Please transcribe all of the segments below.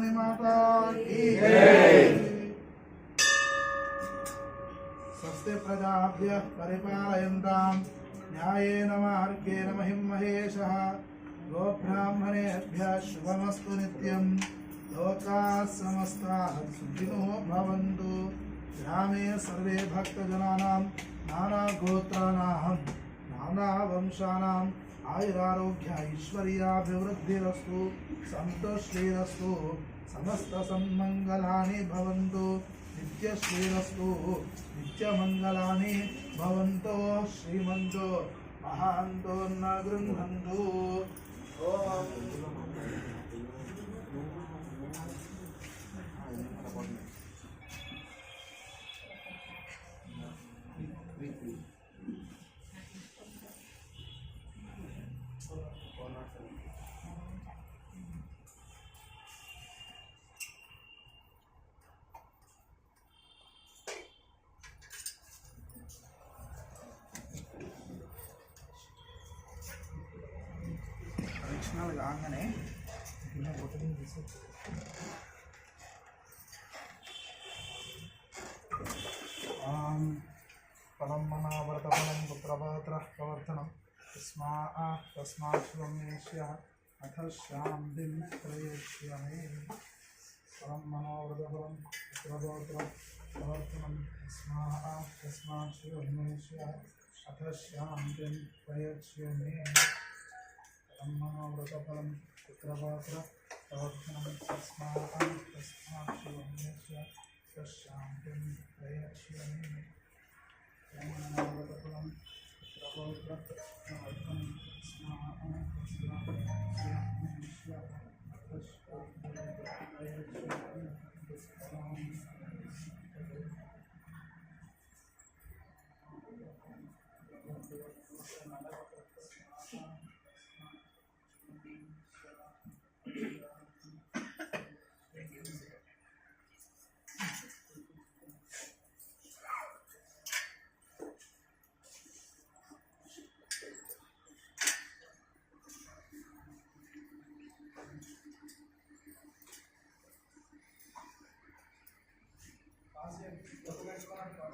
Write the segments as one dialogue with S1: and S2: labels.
S1: भवानी माता की स्वस्ति प्रजाभ्यः परिपालयन्तां न्यायेन मार्गेण महिं महेशः। गोब्राह्मणेभ्यः शुभमस्तु नित्यं। लोकाः समस्ताः सुखिनो भवन्तु। ग्रामे सर्वे भक्तजनानां नानागोत्राणां नानावंशानाम् ఆయురారోగ్య ఐశ్వర్యాభివృద్ధిరస్తు సంతోషీరస్తు సమస్త సన్మంగళాని భవంతు నిత్యశ్రీరస్తు నిత్యమంగళాని భవంతో శ్రీమంతో మహాంతో నృంహంతో प्रभात्र प्रवर्तन प्रवर्तनम तस्मा श्रमेश अथ श्याम दिन प्रयक्ष्य मे परम मनोवृत प्रवर्तन स्मा तस्मा श्रमेश अथ श्याम दिन प्रयक्ष्य కల్పఫలం పుత్రపాత్ర ప్రవర్తనం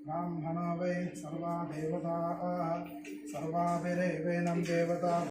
S1: తస్మై బ్రహ్మజ బ్రహ్మాజ ఆయుర్గేతం ప్రజామృదు నాగదేయే